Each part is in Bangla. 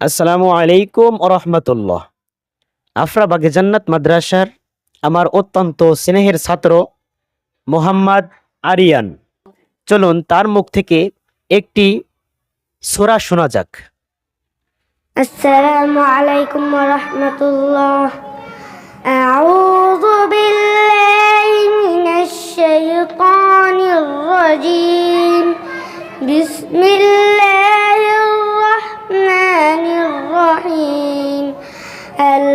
আসসালামু আলাইকুম রহমতুল্লাহ আফরাবাগে জান্নাত মাদ্রাসার আমার অত্যন্ত স্নেহের ছাত্র মোহাম্মদ আরিয়ান চলুন তার মুখ থেকে একটি সোরা শোনা যাক السلام عليكم ورحمة الله أعوذ بالله من الشيطان الرجيم بسم الله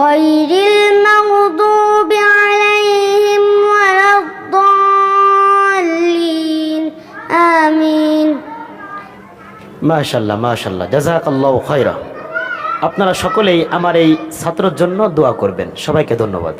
غير المغضوب عليهم ولا الضالين آمين মাশাল্লাহ মাশাল্লাহ জাজাক আল্লাহ খয়রা আপনারা সকলেই আমার এই ছাত্রের জন্য দোয়া করবেন সবাইকে ধন্যবাদ